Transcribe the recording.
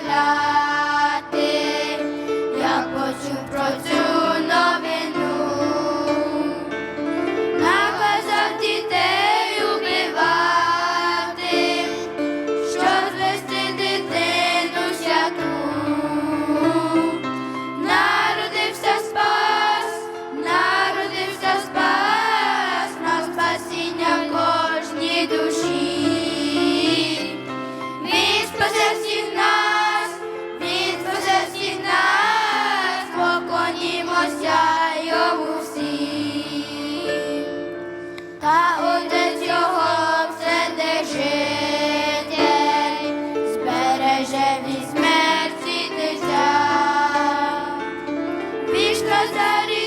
для daddy